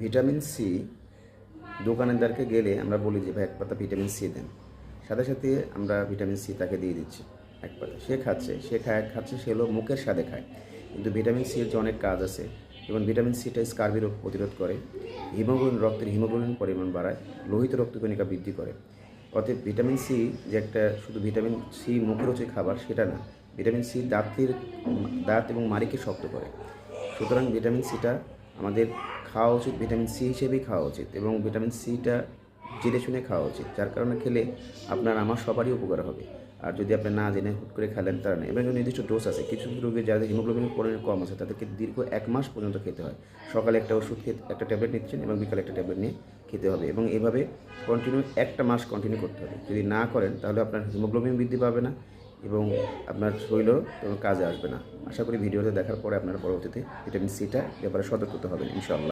Vitamin C দোকানদারকে গেলে আমরা বলি যে, ভাই, এক পাতা ভিটামিন সি দেন। সাথে সাথে আমরা ভিটামিন সি তাকে দিয়ে দিচ্ছি এক পাতা। সে খাচ্ছে, সে খায় খাচ্ছে, সে হলো মুখের স্বাদে খায়। কিন্তু ভিটামিন সির যে অনেক কাজ আছে যেমন ভিটামিন সিটা স্কার্বি রোগ প্রতিরোধ করে, হিমোগ্লোবিন রক্তের হিমোগ্লোবিন পরিমাণ বাড়ায়, লোহিত রক্তকণিকা বৃদ্ধি করে। অতএব ভিটামিন সি যে একটা শুধু ভিটামিন সি মুখরোচক খাবার, সেটা না। ভিটামিন সি দাঁতের, দাঁত এবং মাড়িকে শক্ত করে। সুতরাং ভিটামিন সিটা আমাদের খাওয়া উচিত ভিটামিন সি হিসেবেই খাওয়া উচিত এবং ভিটামিন সিটা জেনে শুনে খাওয়া উচিত, যার কারণে খেলে আপনার আমার সবারই উপকার হবে। আর যদি আপনি না জেনে হুট করে খেলেন তারা নেই এবং নির্দিষ্ট ডোজ আছে, কিছু রোগীর যাদের হিমোগ্লোবিনের পরিমাণ কম আছে, তাদেরকে দীর্ঘ এক মাস পর্যন্ত খেতে হয়। সকালে একটা ওষুধ খেতে একটা ট্যাবলেট নিচ্ছেন এবং বিকালে একটা ট্যাবলেট নিয়ে খেতে হবে এবং এভাবে কন্টিনিউ একটা মাস কন্টিনিউ করতে হবে। যদি না করেন তাহলে আপনার হিমোগ্লোবিন বৃদ্ধি পাবে না এবং আপনার শরীরও কোনো কাজে আসবে না। আশা করি ভিডিওতে দেখার পরে আপনার পরবর্তীতে ভিটামিন সিটা ব্যাপারে সতর্ক হতে হবে ইনশাল্লাহ